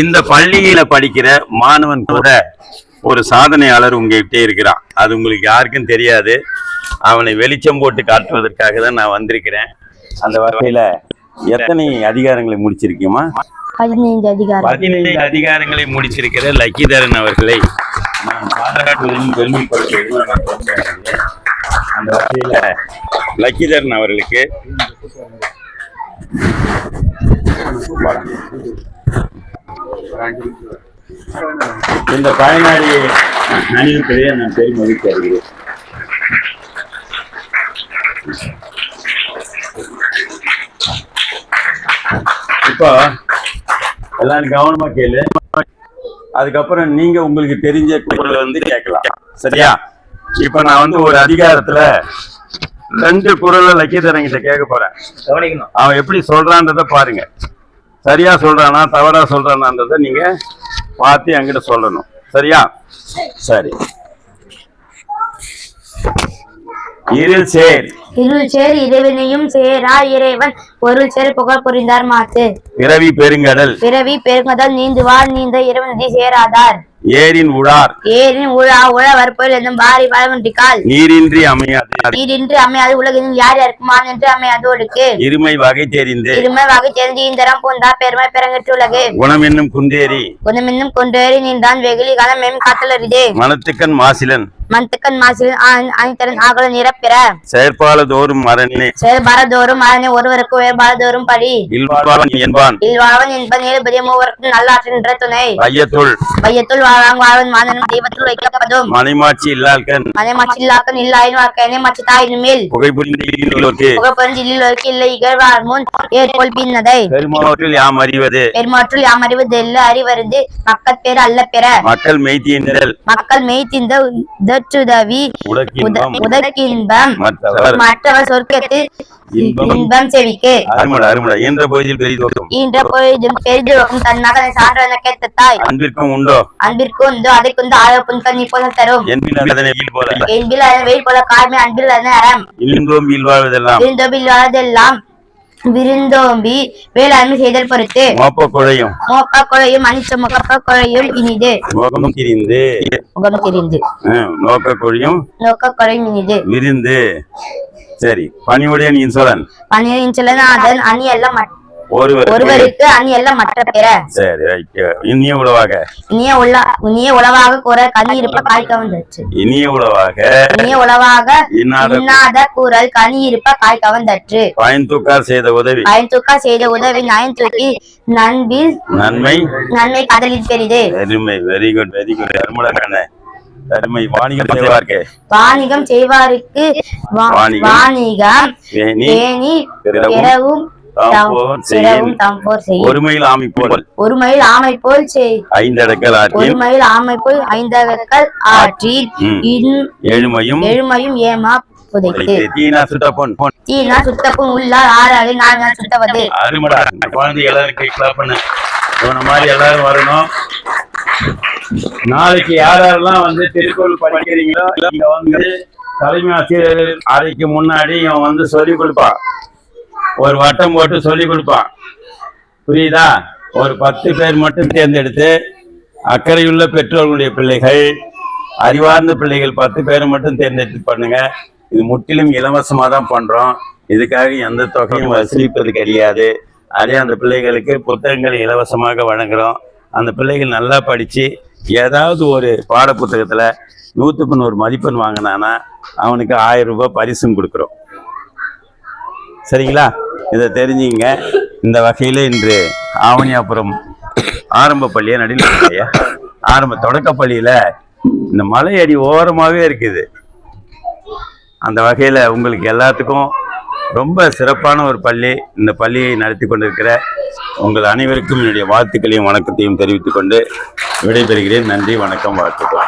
இந்த பள்ளியில படிக்கிற மாணவன் கூட ஒரு சாதனையாளர் உங்ககிட்ட இருக்கிறான். அது உங்களுக்கு யாருக்கும் தெரியாது. அவனை வெளிச்சம் போட்டு காட்டுவதற்காக தான் நான் வந்திருக்கிறேன். அந்த வகையில எத்தனை அதிகாரங்களை முடிச்சிருக்கீமா? பதினைந்து அதிகாரம் பதினைந்து அதிகாரங்களை முடிச்சிருக்கிற லக்கிதரன் அவர்களை நான் பாராட்டுவதும் பெருமைப்படுத்துவதும். அந்த வகையில லக்கிதரன் அவர்களுக்கு இந்த பயனாளி அணிவிப்பதை நான் பெரும் மகிழ்ச்சி அடைகிறேன். இப்போ எல்லாரும் கவனமா கேளு. அதுக்கப்புறம் நீங்க உங்களுக்கு தெரிஞ்ச குரல் வந்து கேட்கலாம். சரியா? இப்ப நான் வந்து ஒரு அதிகாரத்துல ரெண்டு குரலை லக்கியதரங்கிட்ட கேட்க போறேன். அவன் எப்படி சொல்றான்றத பாருங்க. சரியா சொல்றானா தவறா சொல்றானான்றத நீங்க பார்த்து என்கிட்ட சொல்லணும். சரியா? சரி. இருள் சேர். இருள் சேர் இறைவனையும் சேரா இறைவன். பொருள் சேர் புகழ் புரிந்தார் மாத்து பிறவி பெருங்கடல். பிறவி பெருங்கதல் நீந்துவார் நீந்த இறைவனதி சேராதார். ஏரின் உழார். ஏரின் உழா உழ வரப்போல் என்னும் பாரி பழமன்றிக்கால் நீரின்றி அமையாது. நீரின்றி அமையாது உலகில் யார் யாருக்குமான் என்று அமையாது ஒடுக்கு இருமை வகை தெரிந்து. இருமை வகை தெரிந்து இந்தரம் பூந்தா பெருமை பெருங்கற்று உலகு. குணம் என்னும் குந்தேரி குணமென்னும் கொண்டேறி நின்றான் வெகுளி காலம் மெம் காத்தலரிதே. மனத்துக்கன் மாசிலன். மந்தக்கன் மாசில் அணித்தரன் ஆகல நிரப்பிற. செயற்பால தோறும் மரணே செயல்பாரதோறும் அதனை ஒருவருக்கு வேறுபாடுதோறும் படி இல்வாழ்வன் என்பான். இல்வாழ்வன் என்பன் ஏழுபதிய மூவருக்கும் நல்லாற்றின்ற துணை. ஐயத்துள் வையத்துள் வாழ்வாங் வாழ்வன் மாதனும் தெய்வத்துள் வைக்கப்படும். மனைமாட்சி இல்லாள்கன் மனை மச்சில்லாக்க நில்லாயின் வாழ்க்கையனை மச்சி தாயின் மேல். புகைபுரிந்தோர்க்கு புகப்பெருஞ்சில்லில் வைக்க இல்லை இகழ்வார் முன் ஏற்போல் பின்னதை. பெருமாவற்றில் யாம் அறிவது? பெருமாற்றுள் யாம் அறிவது? எல்ல அறிவருந்து மக்கட் பேர் அல்ல பெற. மக்கள் மெய்த்தீண்டல் மக்கள் மெய்த்திந்த உதற்றுதவி உதக்கின்பம். மற்றவர் மற்றவர் சொர்க்கத்து இன்பம். இன்பம் செவிக்கு. என்ற பொழுதில் பெரிதோட்டும் ஈன்ற பொழுதும் பெரிதும் தன் மகனை சான்றன கேட்ட தாய் அன்பிற்கும் உண்டோ? அன்பிற்கு உண்டு? அதை கொண்டு ஆழ புன்கண் போல தரும். என்பில் அதன் வெயில் போல. காய்மை அன்பில் அதன் அறம். இன்பம் வீழ்வாழ்வதெல்லாம் விருந்தோம்பில் வாழ்தெல்லாம் விருந்தோம்பி வேளாண்மை செய்தல் பொறுத்து மோப்ப குழையும். மோப்ப குழையும் அனிச்ச முகப்ப குழையுள் இனிது. முகம் திரிந்து. முகம் தெரிந்து. நோக்க குழியும் நோக்க குழையும் இனிது. விருந்து. சரி பணிவுடைய இன்சொலன் பன்னிரின் சிலநாதன் அணி எல்லாம் ஒருவருக்கு அணி எல்லாம் மற்ற பிற சரி இனிய உளவாக. இனிய உள்ள இனிய உளவாக கூற கனி இருப்ப காய் கவர்ந்தற்று இனிய உளவாக. இனிய உளவாக இன்னாத கூறல் கனி இருப்ப காய் கவர்ந்தற்று பயன் தூக்கார் செய்த உதவி. பயன் தூக்கா செய்த உதவி நயன் தூக்கி நன்மை. நன்மை கடலில் பெரிது. அருமை வெரி குட் வெரி குட் அருமுடக்கான அருமை வாணிகம் செய்வார்க்கே. வாணிகம் செய்வாருக்கு வாணிகம். வேணி பிறவும் செய்யும் ஒருமையில் ஆமை போல். ஒரு மயில் ஆமை போல் செய். ஐந்தடக்கல் ஒரு ஆற்றின் மயில் ஆமை போல் ஐந்தகற்கள் ஆற்றி எழுமையும் எழுமையும் ஏமா தீனா சுட்ட பொன் பொன் தீனா சுத்தப்பும் உள்ளார் ஆறாறு நான்கு சுத்தவது அருமடா. இந்த குழந்தை எல்லாரும் கை கிளாப் பண்ணு. இவன மாதிரி எல்லாரும் வரணும். நாளைக்கு யார் யாரெல்லாம் வந்து திருக்குறள் படிக்கிறீங்களோ இங்க வந்து தலைமை ஆசிரியர் அறைக்கு முன்னாடி இவன் வந்து சொல்லி கொடுப்பான் ஒரு வட்டம் போட்டு சொல்லி கொடுப்பான். புரியுதா? ஒரு பத்து பேர் மட்டும் தேர்ந்தெடுத்து அக்கறையுள்ள பெற்றோர்களுடைய பிள்ளைகள் அறிவார்ந்த பிள்ளைகள் பத்து பேரை மட்டும் தேர்ந்தெடுத்து பண்ணுங்க. இது முற்றிலும் இலவசமாக தான் பண்ணுறோம் இதுக்காக எந்த தொகையும் வசூலிப்பது கிடையாது. அதே அந்த பிள்ளைகளுக்கு புத்தகங்களை இலவசமாக வழங்குகிறோம் அந்த பிள்ளைகள் நல்லா படித்து ஏதாவது ஒரு பாட புத்தகத்தில் நூற்றுக்கு நூறு மதிப்பெண் வாங்கினானா அவனுக்கு ஆயிரம் ரூபாய் பரிசும் கொடுக்குறோம். சரிங்களா? இதை தெரிஞ்சுங்க. இந்த வகையில் இன்று ஆவணியாபுரம் ஆரம்ப பள்ளியை நடுநிலை பள்ளியா ஆரம்ப தொடக்க பள்ளியில் இந்த மலை அடி ஓரமாகவே இருக்குது. அந்த வகையில் உங்களுக்கு எல்லாத்துக்கும் ரொம்ப சிறப்பான ஒரு பள்ளி. இந்த பள்ளியை நடத்தி கொண்டிருக்கிற உங்கள் அனைவருக்கும் என்னுடைய வாழ்த்துக்களையும் வணக்கத்தையும் தெரிவித்துக்கொண்டு விடைபெறுகிறேன். நன்றி வணக்கம் வாழ்த்துக்கள்.